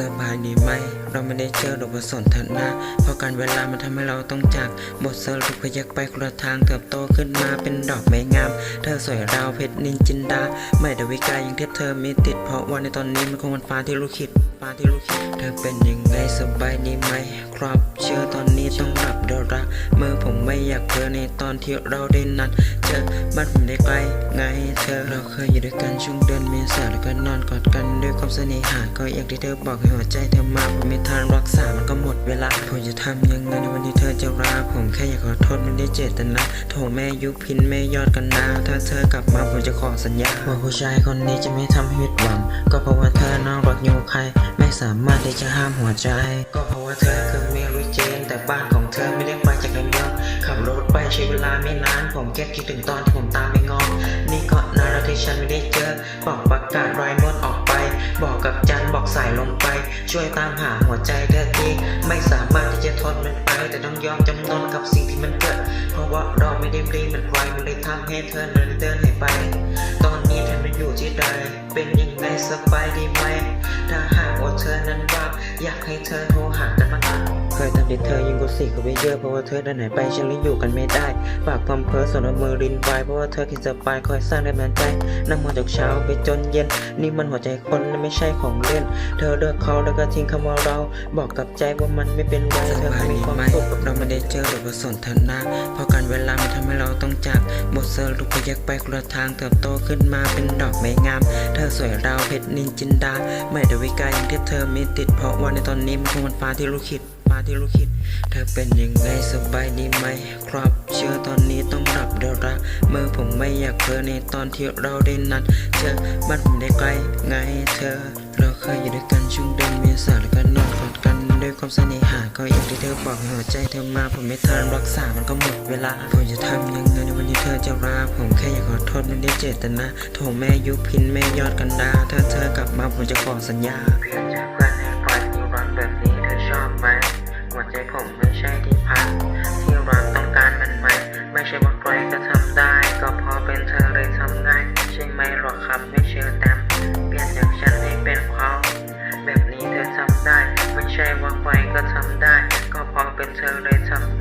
สบายดีไหม เราไม่ได้เจอหรอกว่าสนทนาเพราะการเวลามันทำให้เราต้องจากบทสรุปพยักไปคนละทางเติบโตขึ้นมาเป็นดอกไม้งาม เธอสวยราวเพชรนินจินดา ไม่ดาวิกายังเทียบเธอไม่ติด เพราะว่าในตอนนี้มันคงมันฟ้าที่ลูกคิดฟ้าที่ลูกคิด เธอเป็นยังไงสบายดีไหม ครับเชื่อตอนนี้ต้องรับเดยวรักเมื่อผมไม่อยากเพ้อในตอนที่เราได้นัด เจอบ้านผมได้ไกลไงเธอเราเคยอยู่ด้วยกันช่วงเดือนเมษาแล้วก็นอนกอดกันด้วยความเสน่หาก็อย่างที่เธอบอกให้หัวใจเธอมาผมไม่ทันรักษามันก็หมดเวลาผมจะทำยังไงในวันที่เธอจะลาผมแค่อยากขอโทษไม่ได้เจตนาโทรแม่ยุพินแม่ยอดกันนาถ้าเธอกลับมาผมจะขอสัญญาว่าผู้ชายคนนี้จะไม่ทำให้ผิดหวัง ก็เพราะว่าเธอนอกรักอยู่ใครไม่สามารถที่จะห้ามหัวใจ ก็เพราะว่าเธอคือเมรี่เจนแต่บ้านของเธอไม่ได้ไปจากใน รถไปใช้เวลาไม่นาน ผมแค่คิดถึงตอนที่ผมตามไปงอนี่ก็นานแล้วที่ฉันไม่ได้เจอ บอกประกาศรายมดออกไป บอกกับจันบอกสายลงไป ช่วยตามหาหัวใจเธอทีไม่สามารถที่จะทนมันไป แต่ต้องยอมจำนนกับสิ่งที่มันเกิด เพราะว่าเราไม่ได้ปรีมันไวมันเลยทำให้เธอเดินเดินหายไป ตอนนี้เธอมันอยู่ที่ใด เป็นยังไงสบายดีไหมถ้าหากว่าเธอนั้นว่างอยากให้เธอโทรหากันมาอ่าน เคยทำที่เธอยิ่งกว่าสี่ก็ไปเยอะเพราะว่าเธอเดินหายไปฉันเลยอยู่กันไม่ได้ฝากความเพ้อส่วนมือรินไวเพราะว่าเธอคิดจะไปคอยสร้างแรงบันดาลใจนั่งมองจากเช้าไปจนเย็น นี่มันหัวใจคนและไม่ใช่ของเล่น เธอเลือกเขาแล้วก็ทิ้งคำว่าเรา บอกกับใจว่ามันไม่เป็นไรเธอไม่มีความสุขเราไม่ได้เจอหรือบทสนทนาเพราะการเวลามันทำให้เราต้องจากบทสรุปพยักไปคนละทางเติบโตขึ้นมาเป็นดอกไม้งาม เธอสวยเราเพชรนินจินดาไม่ดวิกายังที่เธอม่ติด เพราะว่าในตอนนี้มันคงมันฟ้าที่ลูกคิด ฟ้าที่ลูกคิด เธอเป็นยังไงสบายดีไหม ครับเชื่อตอนนี้ต้องรับเดรักเมื่อผมไม่อยากเพ้อในตอนที่เราได้นัดเจอบ้านผมได้ไกลไงเธอ เราเคยอยู่ด้วยกันช่วงเดือนเมษาแล้วก็นอนกอดกันด้วยความเสน่หาก็อย่างที่เธอบอกหัวใจเธอมาผมไม่ทันรักษามันก็หมดเวลา ผมจะทำยังไงในวันที่เธอจะลาผมแค่อยากขอโทษไม่ได้เจตนาโทรแม่ยุพินแม่ยอดกันดาถ้าเธอกลับมาผมจะขอสัญญา ใจผมไม่ใช่ที่พักที่หวังต้องการมันใหม่ ไม่ใช่ว่าใครก็ทำได้ ก็พอเป็นเธอเลยทำง่ายใช่ไหมหรอกครับไม่เชื่อแต้มเปลี่ยนจากฉันให้เป็นเขาแบบนี้เธอทำได้ ไม่ใช่ว่าใครก็ทำได้ ก็พอเป็นเธอเลยทำ